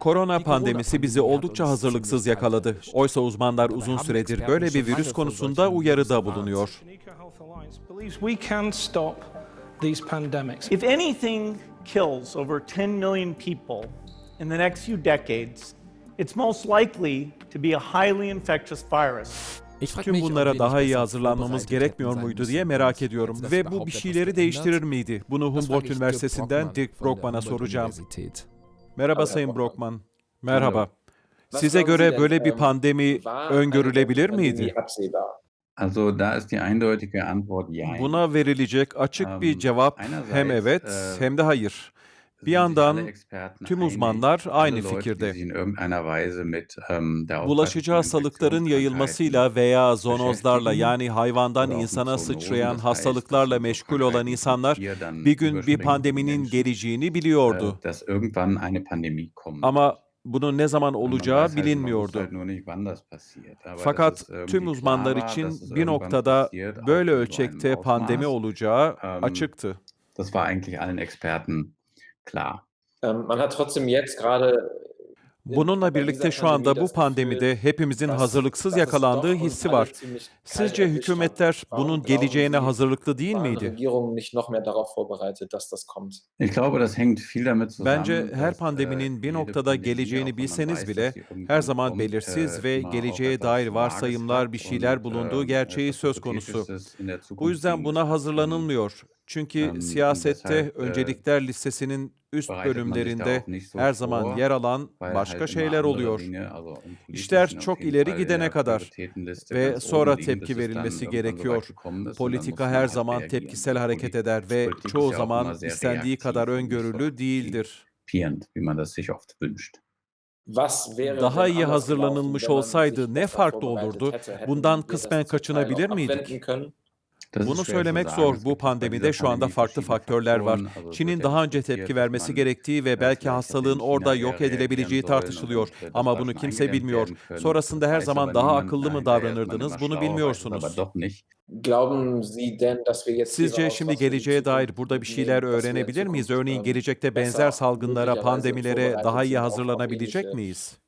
Korona pandemisi bizi oldukça hazırlıksız yakaladı. Oysa uzmanlar uzun süredir böyle bir virüs konusunda uyarıda bulunuyor. If anything kills over 10 million people in the next few decades, it's most likely to be a highly infectious virus. Tüm bunlara daha iyi hazırlanmamız gerekmiyor muydu diye merak ediyorum. Ve bu bir şeyleri değiştirir miydi? Bunu Humboldt Üniversitesi'nden Dirk Brockman'a soracağım. Merhaba Sayın Brockman. Merhaba. Size göre böyle bir pandemi öngörülebilir miydi? Also da ist die eindeutige Antwort ja. Buna verilecek açık bir Ähm, cevap hem evet äh, hem de hayır. Bir yandan tüm uzmanlar aynı fikirde. ähm, Bulaşıcı hastalıkların yayılmasıyla veya zoonozlarla beschäftigen yani hayvandan insana sıçrayan hastalıklarla meşgul olan insanlar bir gün bir pandeminin geleceğini äh, biliyordu. kommt. Ama bunun ne zaman Man olacağı bilinmiyordu. Fakat tüm uzmanlar için bir noktada böyle ölçekte pandemi olacağı Ähm, açıktı. Das war eigentlich allen Experten klar. Ähm, man hat trotzdem jetzt gerade Bununla birlikte şu anda bu pandemide hepimizin hazırlıksız yakalandığı hissi var. Sizce hükümetler bunun geleceğine hazırlıklı değil miydi? Bence her dass, pandeminin äh, bir noktada geleceğini bilseniz bile her zaman kommt, belirsiz äh, ve geleceğe dair varsayımlar, bir şeyler und, bulunduğu äh, gerçeği söz konusu. Bu yüzden buna Ähm, hazırlanılmıyor. Çünkü siyasette äh, öncelikler listesinin üst bölümlerinde her zaman yer alan başka şeyler oluyor. İşler çok ileri gidene kadar ve sonra tepki verilmesi gerekiyor. Politika her zaman tepkisel hareket eder ve çoğu zaman istendiği kadar öngörülü değildir. antizipierend, wie man das sich oft wünscht. Was wäre Daha iyi hazırlanılmış olsaydı ne farklı olurdu? Bundan kısmen kaçınabilir miydik? Bunu söylemek zor. Bu pandemide şu anda farklı faktörler var. Çin'in daha önce tepki vermesi gerektiği ve belki hastalığın orada yok edilebileceği tartışılıyor. Ama bunu kimse bilmiyor. Sonrasında her zaman daha akıllı mı davranırdınız? Bunu bilmiyorsunuz. Sizce şimdi geleceğe dair burada bir şeyler öğrenebilir miyiz? Örneğin gelecekte benzer salgınlara, pandemilere daha iyi hazırlanabilecek miyiz?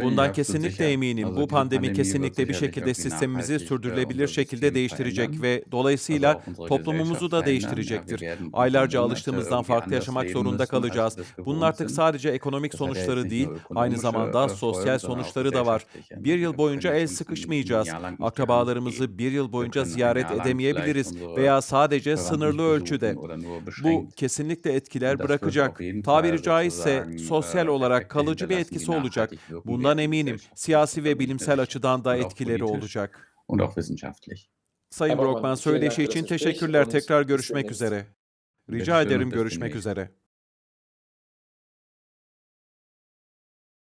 Bundan kesinlikle eminim. Bu pandemi kesinlikle bir şekilde sistemimizi sürdürülebilir şekilde değiştirecek ve dolayısıyla toplumumuzu da değiştirecektir. Aylarca alıştığımızdan farklı yaşamak zorunda kalacağız. Bunun artık sadece ekonomik sonuçları değil, aynı zamanda äh, sosyal sonuçları da var. Bir yıl boyunca el sıkışmayacağız. Akrabalarımızı bir yıl boyunca ziyaret edemeyebiliriz veya sadece sınırlı ölçüde. Bu beschränkt. kesinlikle etkiler bırakacak. Tabiri caizse sosyal äh, olarak kalıcı bir etkisi olacak. Bundan eminim. gesellschaftlich, Siyasi ve bilimsel ökonomisch açıdan da etkileri politisch olacak. Und auch wissenschaftlich. Sayın Brockman söyleşi için teşekkürler. Tekrar görüşmek üzere. Rica ederim görüşmek üzere.